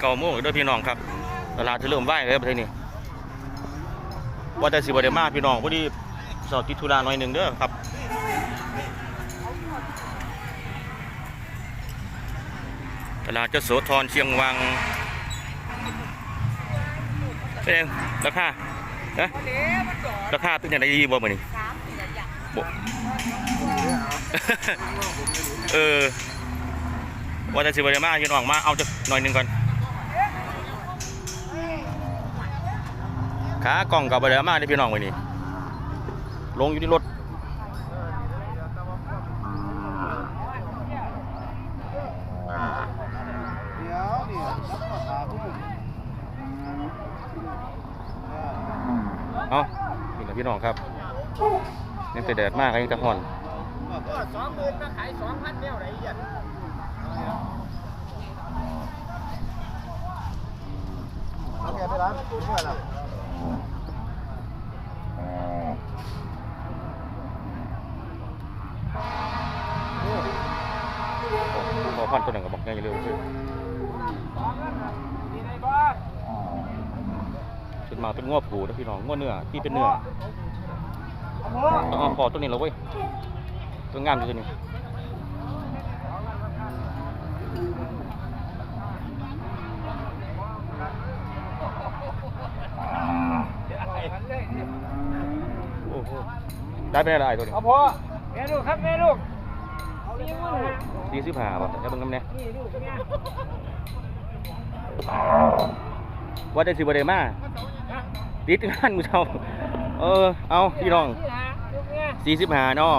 เก้าโมงเด้อพี่น้องครับตลาดจะเริ่มไหวแล้วประเทศนี้ว่าแต่สิบ่ได้มาพี่น้องพอดีเสาร์ติดธุระหน่อยหนึ่งเด้อครับตลาดเจะโสธรเชียงวังเป็นไงราคาเอ๊ะราคาเป็นยังไงดีบ่มื้อนี้บ่เออว่าแต่สิบ่ได้มาพี่น้องมาเอาจักหน่อยหนึงก่อน ขากล่องกับบ่ได้วมาเด้อพี่น้องมื้อนี้ ลงอยู่ที่รถเอานี่แหละพี่น้องครับยังแต่แดดมากยังแต่ห่อนก็สองหมื่นมาขายสองพันเดียวไรเงี้ยโอเคไปร้านเมื่อไหร่พ อพันตัวหนึ่งก็บอกง่ายเร็วขึ้นชุดมาเป็นงวผูนะพี่น้องงวเนื้อที่เป็นเนื้อเอาพอตัวนี้แล้วเว้ยตัวงามอยู่ตัวนี้โอ้โหได้ไปอะไรตัวนี้เอาพอแม่ลูกครับแม่ลูก นี่มึงฮะสี่สิบห้าป่ะจะเบิ่งน้ำเนี่ยว่าได้สิบเดมาติดงานมือเช้าเออ เอาพี่น้องสี่สิบห้าเนาะ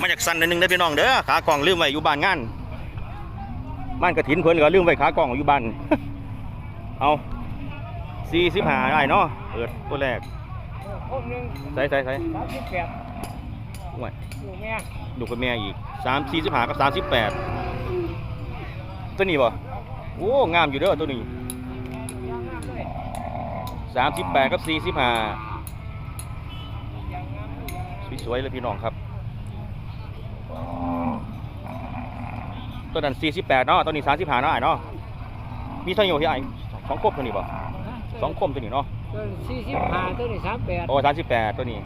มาจากสันนิดนึงได้พี่น้องเด้อขากล่องลืมไว้อยู่บ้านงานบ้านกระถินเพิ่นก็ลืมไว้ขากล่องอยู่บ้านเอาสี่สิบห้าได้เนาะเปิดตัวแรกใส่ใส่ใส่ สามสิบแปดโอ้ยลูกเนี่ยดูกับแม่อีกสามสี่สิบห้ากับสามสิบแปดตัวนี้บ่โอ้งามอยู่เด้อตัวนี้ยังงามเลยสามสิบแปดกับสี่สิบห้ายังงามเลยสวยๆเลยพี่น้องครับตัวนั้นสี่สิบแปดเนาะตัวนี้สามสิบห้าเนาะไอ้เนาะมีเท่าอยู่ที่ไอ้สองคมตัวนี้บ่สองคมตัวนี้เนาะตัวสี่สิบห้าตัวนี้สามแปดโอ้สามสิบแปดตัวนี้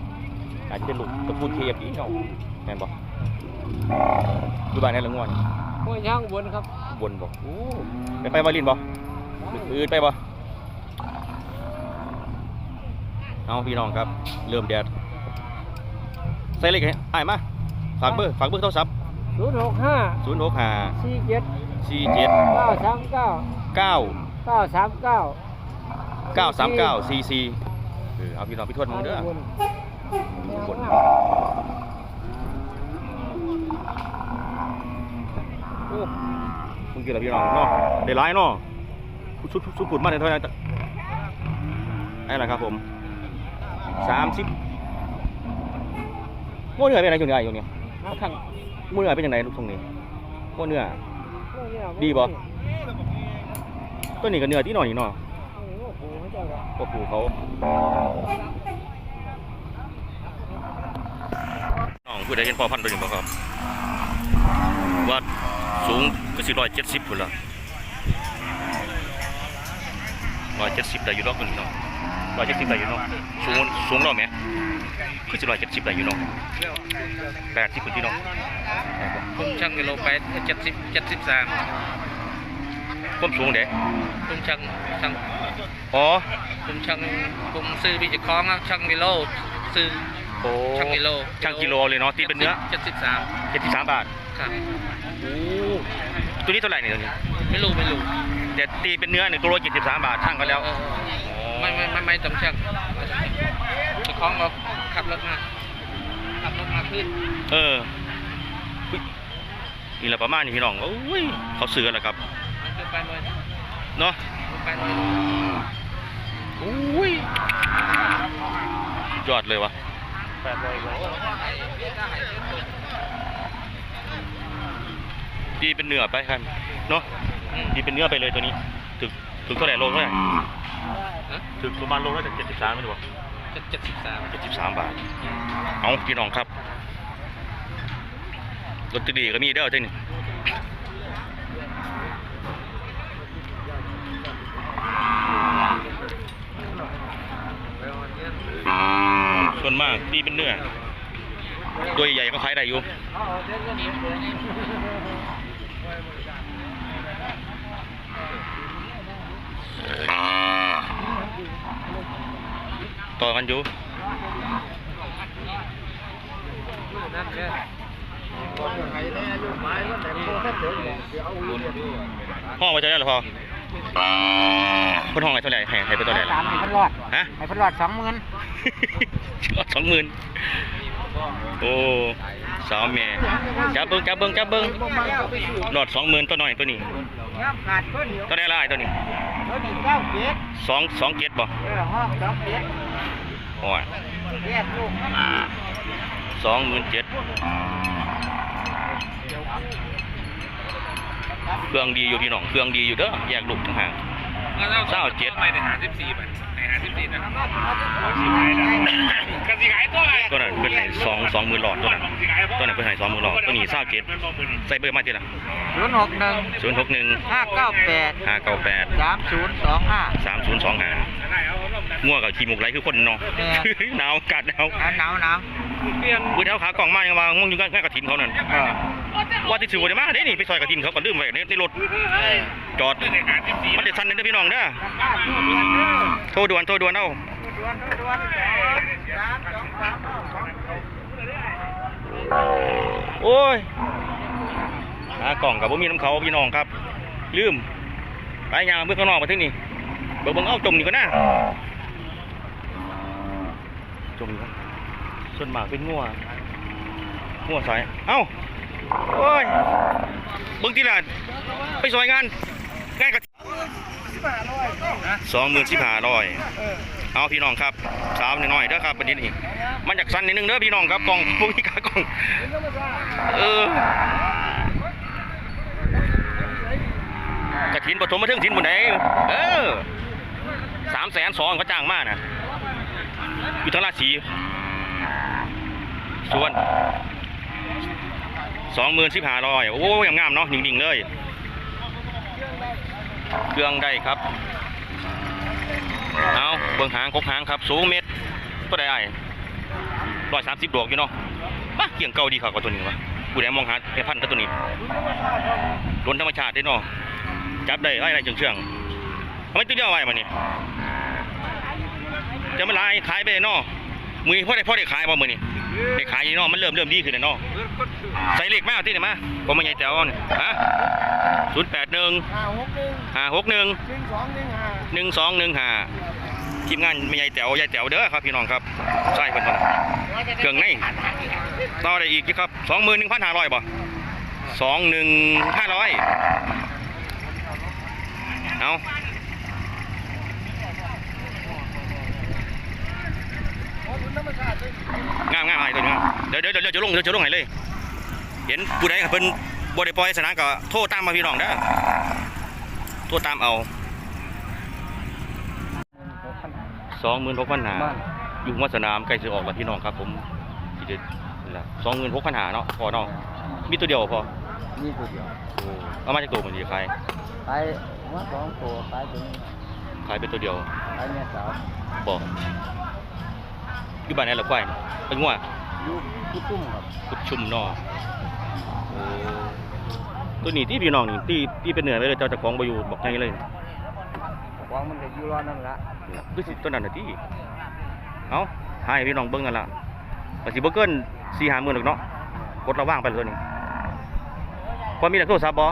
อาจจะเป็นลูกตระกูลเคฟอีกเนาะแม่นบ่อยู่บ้านในละงวนห้วยช่างบนครับบนบ่โอ้ไปไปวาลินบ่อื่นไปบ่เอาพี่น้องครับ เริ่มแดดใส่เลขให้ไอ้ายมาฝากเบอร์ฝากเบอร์โทรศัพท์ศูนย์หกห้าศูนย์หกห้าสี่เจ็ดสี่เจ็ดเก้าสามเก้าเก้าเก้าสามเก้าเก้าสามเก้าสี่สี่เออเอาพี่น้องพี่ทวดมึงเด้อ บุญบนโอ้มึงกินอะไรพี่น้องเนาะได้ร้ายเนาะชุดชุดชุดผุดมาได้เท่าไหร่ไอ้ละครับผมสามสิบม้วนเนื้อเป็นไงอยู่เนี่ยอยู่เนี่ยข้างม้วนเนื้อเป็นยังไงลูกทรงนี้ม้วนเนื้อดีบ่ตัวนี้ก็เนื้อที่หน่อยนี่เนาะโอ้โหเจ้าครับก็ผูเขาน้ องผู้ใดเห็นพ่อพันธุ์ตัวนี้บ่ครับว่าสูงก็สิร้อยเจ็ดสิบพุ่นละร้อยเจ็ดสิบได้อยู่ดอกคนเนาะร้อยเจ็ดสิบได้อยู่เนาะสูงสูงเราไหมคือสิร้อยเจ็ดสิบได้อยู่เนาะแปดสิบคนที่เนาะผมช่างกิโลไปเจ็ดสิบเจ็ดสิบสามความสูงเด้ผมช่างช่างอ๋อผมช่างผมซื้อวิจิคล้องอะช่างกิโลซื้อ โอ้ช่างกิโลช่างกิโลเลยเนาะตีเป็นเนื้อเจ็ดสิบสามเจ็ดสิบสามบาทครับโอ้ตัวนี้เท่าไหร่เนี่ยตัวนี้ไม่รู้ไม่รู้แต่ตีเป็นเนื้อหนึ่งตัวละเจ็ดสิบสามบาทช่างกันแล้วเออไม่ไม่ไม่ไม่ต้องช่างวิจิคล้องเราขับรถมาขับรถมาขึ้นเอออุ๊ยนี่แหละประมาณนี้พี่น้องโอ้ยเขาซื้อกันแล้วครับมันขึ้นไปเลยเนาะขึ้นไปเลยโอ้ยสุ ดยอดเลยวะตีเป็นเนื้อไปครับเนาะอืมตีเป็นเนื้อไปเลยตัวนี้ ถึงถึงเท่าไหร่โลเท่าไหร่ฮะถึงประมาณโลละเจ็ดสิบสามไม่รู้เจ็ดเจ็ดสิบสามเจ็ดสิบสามบาท เอาพี่น้องครับรถตอรีก็มีเด้อเท่านี้ มากตีเป็นเนื้อ ตัวใหญ่ๆก็ขายได้อยู่ต่อกันอยู่นั่นเด้อคนไทยเนี่ยอยู่ไม้ก็แต่โคตรเจ๋งเดี๋ยวเอาอยู่ห้องหร่หรอพ่อ เพิ่นห้องไว้เท่าไหร่ให้ให้ไปเท่าไหร่สาล่ะมให้พันรอดฮะ ให้พันรอดสองหมื่นสองหมื่นโอ้สาวแม่จับเบิ้งจับเบิ้งจับเบิ้งหลอดสองหมื่นตัวหน่อยตัวนี้ย่ำขาดคนเดียวตัวได้ละไอ้ตัวนี้ตัวนี้เก้าเจ็ดสองสองเจ็ดบ่เออห้องสองเจ็ดโอ้ยแยกลูกสองหมื่นเจ็ด เครื่องดีอยู่พี่น้อง เครื่องดีอยู่เด้อ แยกลูกต่างหากเศร้าเจ็ดไม่ได้หาสิบสี่บาทในหาสิบสี่นะกสิขายตัวตัวนั้นเป็นให้สองสองหมื่นหลอดตัวนั้นตัวนั้นเป็นให้สองหมื่นหลอดตัวนี้เศร้าเจ็ดใส่เบอร์มาทีละศูนย์หกหนึ่งศูนย์หกหนึ่งห้าเก้าแปดห้าเก้าแปดสามศูนย์สองห้าสามศูนย์สองห้าง่วงกับขี้มุกไรคือคนเนาะแม่หนาวกัดหนาวหนาวหนาว เปลี่ยนกูเท้าขากล่องมายังวางงงอยู่กันแค่กระถินเขานั่นเออว่าที่สื่อวันมาเด้นี่ไปซอยกระถินเขาก็ลืมไว้ในในรถจอดไม่ได้หาสิบสี่มันจะสั่นเลยเด้อพี่น้องเด้อราคาถูกเงินเด้อโทรด่วนโทรด่วนเอาด่วนด่วนสามสองสามสองโอ้ยหากล่องกับบ่มีน้ำเขาพี่น้องครับ ลืมไปยางเมื่อข้างนอกมาที่นี่เบิ่งเบิ่งเอาจมนี่ก็น่าจมนี่ครับ ส่วนมากเป็นงัวงัวสายเอ้าโอ้ยเบิ่งที่ละไปซอยงานงานกะสองหมื่นสิบห้าร้อยเอาพี่น้องครับสาวน้อยเด้อครับประเด็นนี้มันจากสั้นนิดนึงเด้อพี่น้องครับกล่องพวกนี้ขากล่องเออกระถินปฐมมาถึงถินบนไหนเออสามแสนสองเขาจ้างมากนะอยู่ทั้งราศี ส่วนสองหมื่นสิบห้าร้อยโอ้ยงามๆเนาะดิ่งๆเลย เครื่องได้ครับ เอาเบื้องหางคกหางครับ สูงเมตรก็ได้ไอ้ร้อยสามสิบดอกอยู่เนาะมาเกี่ยงเก่าดีครับกว่าตัวนี้วะผู้ใดมองหาไอ้พันธุ์กับตัวนี้ล้นธรรมชาติได้เนาะจับได้ไอ้ไรเชื่องๆทำไมตัวเดียวไว้มาเนี่ยจะมาลายขายไปเนาะ มือพ่อได้พ่อได้ขายบ่มือนี่ได้ขายอยู่เนาะมันเริ่มเริ่มดีขึ้นแล้วเนาะใส่เลขมาเอาที่ไหนมาผมมาใหญ่แจ๋วเนี่ยฮะศูนย์แปดหนึ่งห้าหกหนึ่งห้าหกหนึ่งหนึ่งสองหนึ่งห้าหนึ่งสองหนึ่งห้าทีมงานไม่ใหญ่แจ๋วยายแจ๋วเด้อครับพี่น้องครับใช่คนคนเครื่องในต่อได้อีกครับสองหมื่นหนึ่งพันห้าร้อยบ่สองหนึ่งห้าร้อยเอางามงามอะไรตัวนี้งาม เดี๋ยวเดี๋ยวเดี๋ยวจะลงเดี๋ยวจะลงไหนเลย เห็นผู้ใดกับเพิ่นบริปล่อยสนามก็โทรตามมาพี่น้องเด้อโทรตามเอาสองหมื่นหกพันหาอยู่หัวสนามใกล้จะออกแล้วพี่น้องครับ ผมสิเด็ดนี่ละสองหมื่นหกพันหาเนาะพอเนาะมีตัวเดียวพอนี่ตัวเดียวโอ้เอามาจากตัวมันดีใครไปว่าสองตัวไปตัวนี้ขายเป็นตัวเดียวไปเนี่ยสาวบอกอยู่บ้านไหนล่ะควายเป็นงัว ยูกุตุ้มครับกุดชุมเนาะโอ้ตัวนี้ที่พี่น้องนี่ที่ที่เป็นเหนือไปเลยเจ้าเจะของบอยู่บอกไงเลยวางมันจะอยู่รอนั่นละคือสิตัวนั้นน่ะที่เอาให้พี่น้องเบิ่งกันละก็สิบ่เกินสี่ห้าหมื่นหรอกเนาะกดระว่างไปเลยตัวนี้พอมีแต่โทรศัพท์บ่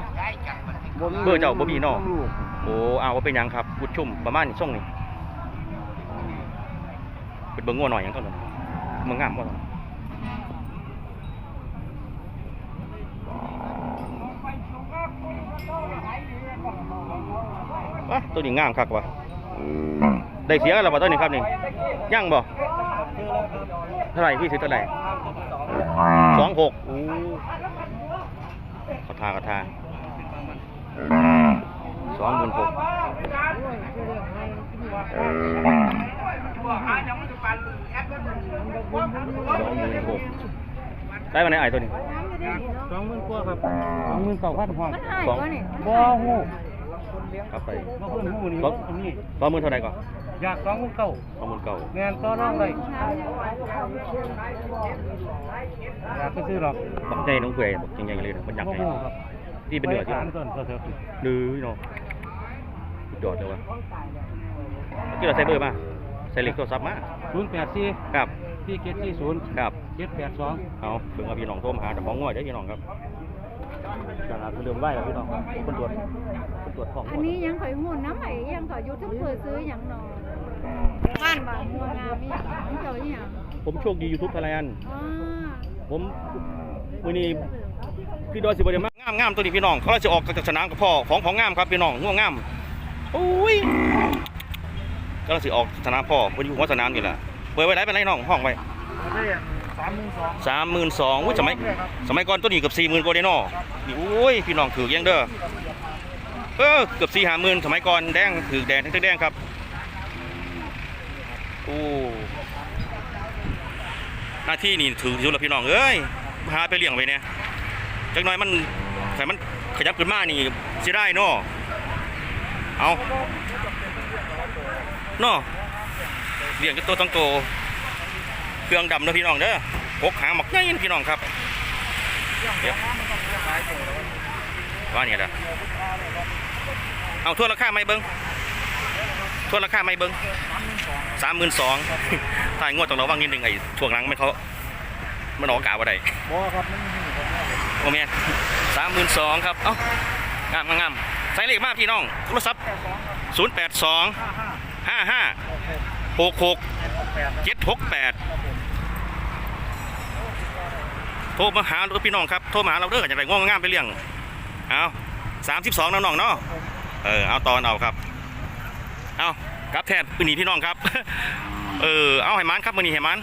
เบอร์เจ้าบ่มีเนาะ ลูกโอ้เอาว่าเป็นหยังครับกุดชุ่มประมาณนี้ส่งนี่เป็นเบิ่งงัวหน่อยหยังเท่านั้นเมืองงามบ่ล่ะ วะตัวนี้งามคักว่ะได้เสียแล้วบ่ตัวนี้ครับนี่ยังบ่เท่าไหร่พี่ซื้อเท่าไหร่สองหกอู้ขอทาขอทาสองหมื่นหกสองหมื่นหกได้มาในไอ้ตัวนี้ สองหมื่นกว่าครับสองหมื่นเก้าพันห้องสองบ่ฮู้ครับไปบ่เพิ่นฮู้นี่สองสองหมื่นเท่าไหร่ก่อนสอยากสองหมื่นเก้าสองหมื่นเก้าแมนต่อรองเลยอยากไปซื้อหรอกบักใหญ่น้องเปื่อยบักใหญ่ๆเลยนะมันอยากบ่ใหญ่ฮู้ครับที่เป็นเดือดไปที่ถามต้นก็เถอะดื้อเนาะสุดยอดเลยวะเมื่อกี้เราใส่เบอร์มาใส่เหล็กโทรศัพท์มาศูนย์แปดสี่ครับ พี่เกตที่ศูนย์ครับเจ็ดแปดสองเอาเพิ่งเอาพี่น้องโทรมาหาแต่ของง่อยได้อพี่น้องครับขนาดเริ่มไหวแล้วพี่น้องครับคนตรวจคนตรวจของอันนี้ยังข่อยหุ่นน้ำไหยังข่อยยูทูบเบอร์ซื้ออย่างหนอบ้านบางมัวงามมีอย่างของเจ้าอหย่างผมโชคดียูทูบไทยแลนด์อ๋อผมวันนี้พี่ดอยสิบเดียมางามงามตัวนี้พี่น้องเขาจะออกจากสนามกับพ่อของของงามครับพี่น้องง่วงงามโอ้ยก็สิออกสนามพ่อวันอยู่หัวสนามอยู่แหละ เปิดไว้ไหนเป็นไรน้องห้องไว้ได้สามหมื่นสองสามหมื่นสองสมัยสมัยก่อนตัวนี้เกือบสี่หมื่นกว่าเด้เนอนี่โอ้ยพี่น้องถือยังเด้อเออเกือบสี่ห้าหมื่นสมัยก่อนแดงถือแดงทั้งแดงครับโอ้หน้าที่นี่ถืออยู่แล้วพี่น้องเอ้ยพาไปเลี้ยงไว้เนี่ยจักหน่อยมันแต่มันขยับขึ้นมานี่สิได้เนาะเอาเนาะ เลี้ยงกับตัวต้องโตเครื่องดำเด้อพี่น้องเด้อพกหางหมักง่ายพี่น้องครับเดี๋ยวว่าเนี่ยนะเอาทั่วราคาไหมเบิ้งทั่วราคาไหมเบิ้งสามหมื่นสองถ่ายงวดต้องระวังนิดนึงไอ้ช่วงหลังไม่เขามันออกกาว่าไดบ่ครับมันมีครับโอเมนสามหมื่นสองครับ เอ้างามงามงามใส่เลขมากพี่น้องโทรศัพท์ศูนย์แปดสองห้าห้า หกหกเจ็ดหกแปดโทรมาหาเราพี่น้องครับ โทรมาหาเราเด้ออย่างไรง่วงง่ามไปเรื่องเอาสามสิบสองน้องๆเนาะเออเอาตอนเอาครับ เอากลับแทนปืนหนีพี่น้องครับ เออเอาไหมันครับมือนี้ให้มัน